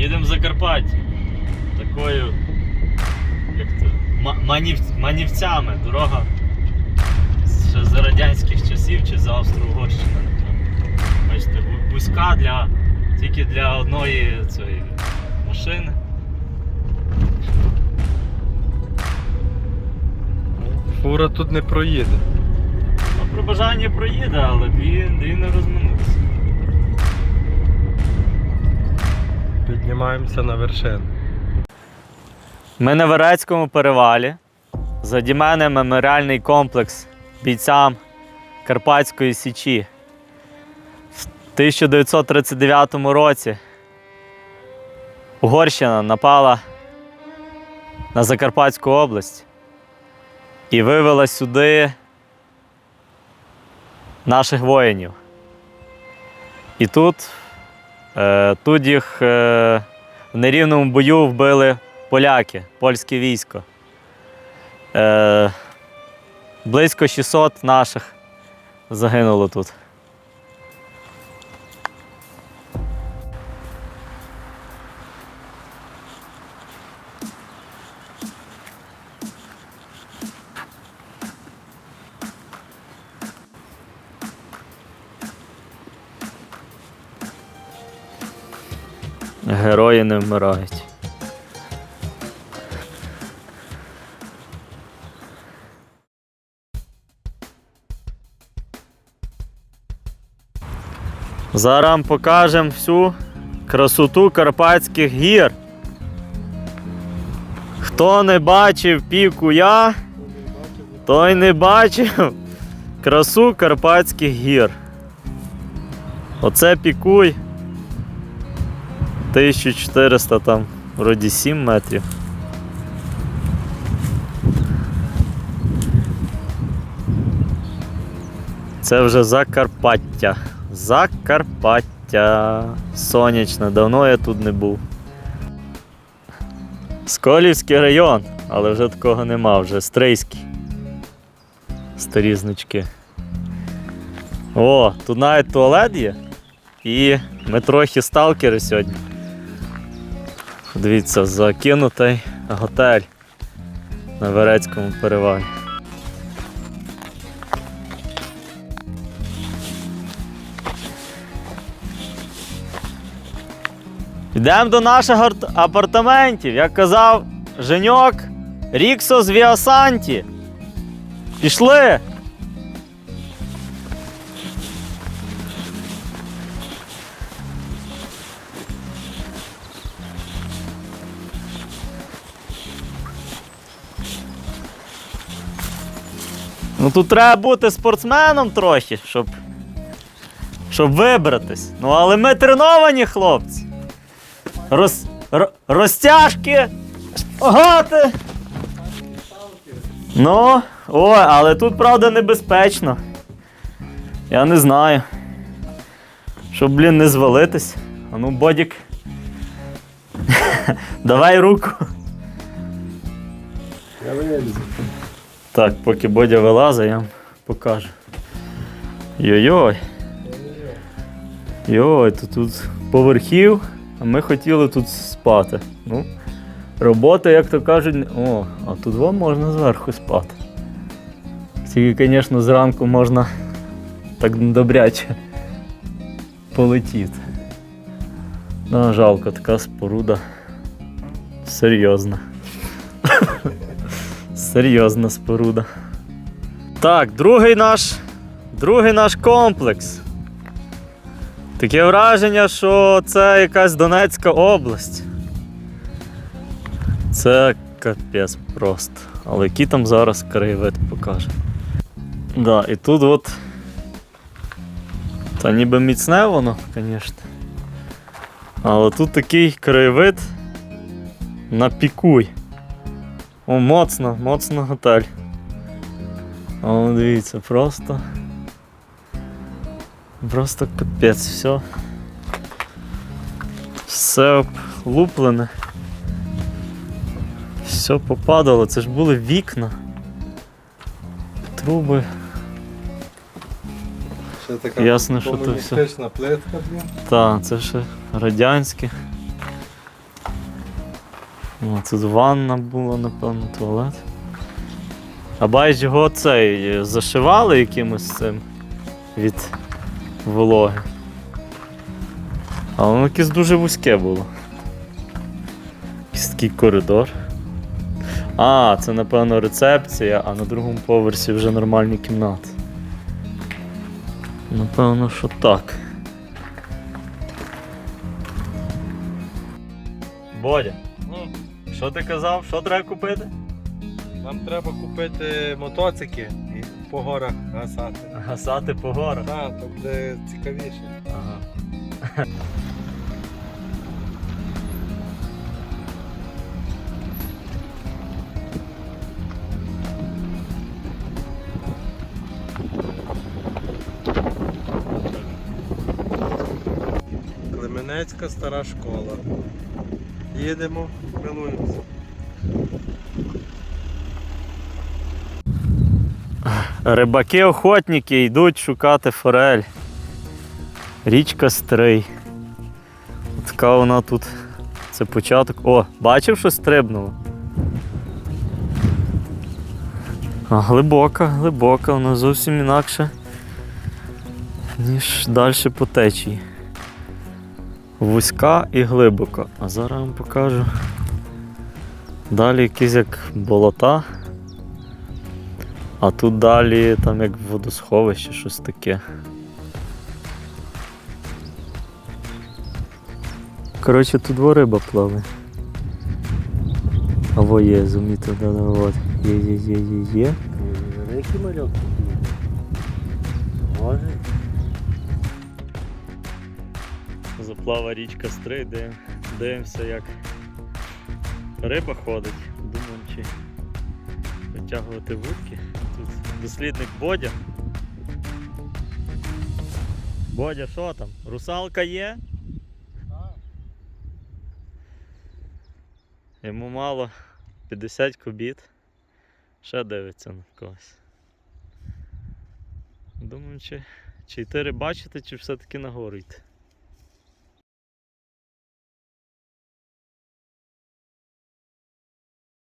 Їдемо в Закарпаття. Такою. Як то? манів- манівцями. Дорога ще за радянських часів чи за Австро-Угорщини. Бачите, вузька для, тільки для одної цієї машини. Фура тут не проїде. Ну, про бажання проїде, але дві, дві не розминуться. Піднімаємося на вершину. Ми на Верецькому перевалі. Заді мене меморіальний комплекс бійцям Карпатської Січі. В 1939 році Угорщина напала на Закарпатську область і вивела сюди наших воїнів. І тут, е, тут їх е, в нерівному бою вбили поляки, польське військо. Е, близько 600 наших загинуло тут. Герої не вмирають. Зараз покажемо всю красоту Карпатських гір. Хто не бачив піку я, той не бачив красу Карпатських гір. Оце пікуй. 1400 там, вроді 7 метрів. Це вже Закарпаття. Закарпаття. Сонячне, давно я тут не був. Сколівський район, але вже такого нема, вже Стрийський. Старі значки. О, тут навіть туалет є. І ми трохи сталкери сьогодні. Дивіться, закинутий готель на Верецькому перевалі. Йдемо до наших апартаментів. Як казав Женьок, Ріксос Віасанті. Пішли. Ну тут треба бути спортсменом трохи, щоб, щоб вибратись. Ну але ми треновані хлопці. Роз, ро- розтяжки, шпагати. Ну, ой, але тут правда небезпечно. Я не знаю. Щоб, блін, не звалитись. А ну, бодік. Давай руку. Я вилізу. Так, поки Бодя вилазить, я вам покажу. Йой-йой. Йой, то тут поверхів, а ми хотіли тут спати. Ну, робота, як то кажуть, о, а тут вам можна зверху спати. Тільки, звісно, зранку можна так добряче полетіти. Ну, жалко, така споруда. Серйозна. Серйозна споруда. Так, другий наш, другий наш комплекс. Таке враження, що це якась Донецька область. Це капець просто. Але який там зараз краєвид покаже. Да, і тут от. Та ніби міцне воно, звісно. Але тут такий краєвид на пікуй. О, моцно, моцно готель. О, дивіться, просто. Просто капець, все. Все облуплене. Все попадало, це ж були вікна. Труби. Ще така Ясно, що то все. плитка. Так, це ще радянське. О, тут ванна була, напевно, туалет. А бачиш, його цей е, зашивали якимось цим від вологи. А воно якесь дуже вузьке було. Якийсь такий коридор. А, це напевно рецепція, а на другому поверсі вже нормальні кімнати. Напевно, що так. Бодя, що ти казав? Що треба купити? нам треба купити мотоцики і по горах гасати. Гасати по горах. Так, то буде цікавіше. Ага. Клеменецька стара школа. Їдемо, милуємося. Рибаки-охотники йдуть шукати форель. Річка Стрий. Така вона тут. Це початок. О, бачив, що стрибнуло? А, глибока, глибока, вона зовсім інакше, ніж далі по течії. Вузька і глибока. А зараз вам покажу. Далі якісь як болота. А тут далі там як водосховище, щось таке. Коротше, тут во риба плаває. А во є, зуміти, да, да, от. Є, є, є, є, є. Великий мальок такий. Може. Заплава річка Стрий, дивимося, як риба ходить. Думаємо, чи витягувати вудки. Тут дослідник Бодя. Бодя, що там? Русалка є? Йому мало 50 кубіт. Ще дивиться на когось. Думаю, чи, чи йти рибачити, чи все-таки нагору йти.